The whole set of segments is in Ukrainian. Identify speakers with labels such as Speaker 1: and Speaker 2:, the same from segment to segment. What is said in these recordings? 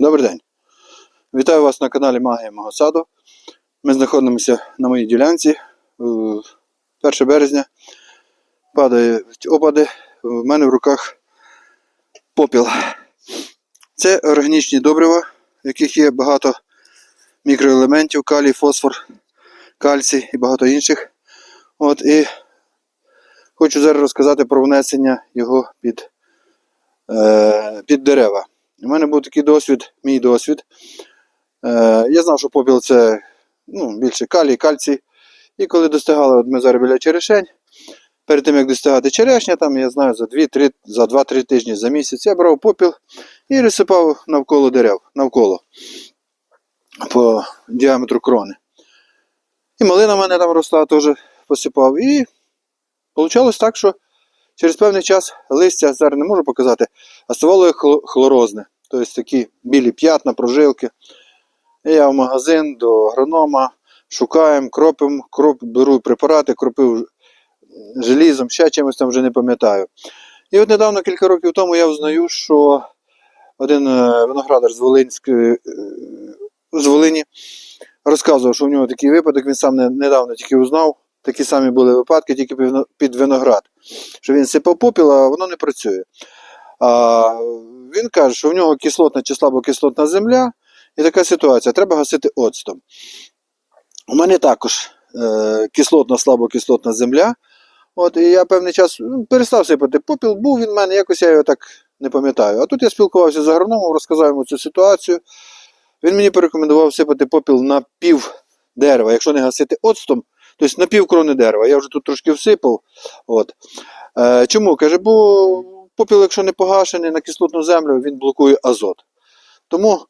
Speaker 1: Добрий день. Вітаю вас на каналі Магія мого саду. Ми знаходимося на моїй ділянці. Е, 1 березня. Падають опади. У мене в руках попіл. Це органічні добрива, в яких є багато мікроелементів, калій, фосфор, кальцій і багато інших. От і хочу зараз розказати про внесення його під, е, під дерева. У мене був такий досвід, мій досвід. Е, я знав, що попіл це ну, більше калій, кальцій. І коли достигали, от ми зараз біля черешень, перед тим як достигати черешня, там я знаю за 2-3 за 2-3 тижні за місяць, я брав попіл і розсипав навколо дерев, навколо по діаметру крони. І малина в мене там росла, теж посипав. І вийшло так, що через певний час листя зараз не можу показати, а ставало хлорозне. Тобто такі білі п'ятна, прожилки. Я в магазин до агронома шукаємо, кропимо, кроп, беру препарати, кропив желізом, ще чимось там вже не пам'ятаю. І от недавно, кілька років тому, я взнаю, що один е, виноградар з Волинської, е, з Волині розказував, що в нього такий випадок, він сам недавно тільки узнав. Такі самі були випадки, тільки під виноград. Що він сипав попіл, а воно не працює. А він каже, що в нього кислотна чи слабокислотна земля, і така ситуація. Треба гасити оцтом. У мене також е, кислотна, слабокислотна земля. От, і я певний час ну, перестав сипати попіл, був він в мене, якось я його так не пам'ятаю. А тут я спілкувався з агрономом, розказав йому цю ситуацію. Він мені порекомендував сипати попіл на пів дерева, якщо не гасити оцтом, тобто на пів крони дерева. Я вже тут трошки всипав. От. Е, чому? Каже, бо попіл, якщо не погашений на кислотну землю, він блокує азот. Тому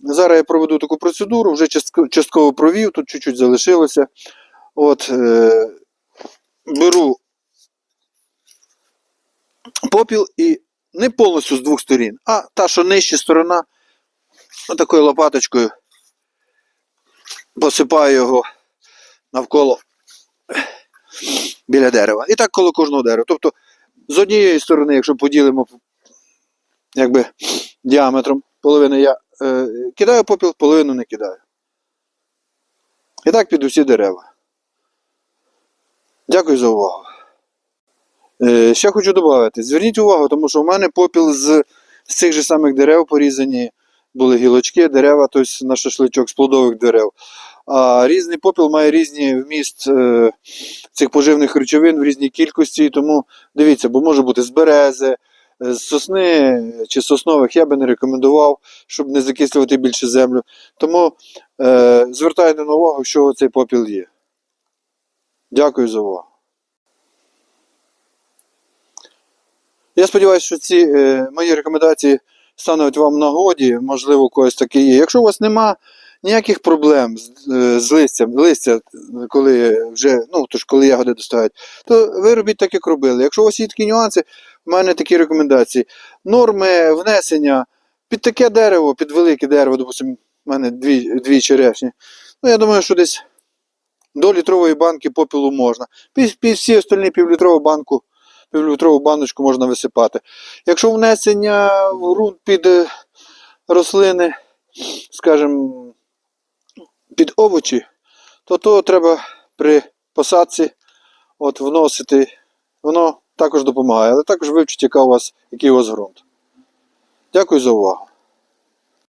Speaker 1: зараз я проведу таку процедуру, вже частково провів, тут чуть-чуть залишилося. От, е, беру попіл і не повністю з двох сторін, а та, що нижча сторона, такою лопаточкою посипаю його навколо біля дерева. І так коло кожного дерева. Тобто, з однієї сторони, якщо поділимо якби, діаметром, половину я е, кидаю попіл, половину не кидаю. І так під усі дерева. Дякую за увагу. Е, ще хочу додати, зверніть увагу, тому що в мене попіл з, з цих же самих дерев порізані були гілочки, дерева, тобто на шашличок з плодових дерев. А різний попіл має різний вміст е, цих поживних речовин в різній кількості. Тому дивіться, бо може бути з берези, е, з сосни чи соснових я би не рекомендував, щоб не закислювати більше землю. Тому е, звертайте на увагу, що цей попіл є. Дякую за увагу. Я сподіваюся, що ці е, мої рекомендації стануть вам нагоді, можливо, когось таке є. Якщо у вас нема ніяких проблем з, е, з листям, листя, коли вже, ну, тож коли ягоди достають, то ви робіть так, як робили. Якщо у вас є такі нюанси, в мене такі рекомендації. Норми внесення під таке дерево, під велике дерево, допустимо, в мене дві, дві черешні. Ну, я думаю, що десь до літрової банки попілу можна. Під, під всі остальні півлітрову банку, півлітрову баночку можна висипати. Якщо внесення в ґрунт під е, рослини, скажімо, під овочі, то то треба при посадці от, вносити. Воно також допомагає, але також вивчіть, яка у вас, який у вас ґрунт. Дякую за увагу.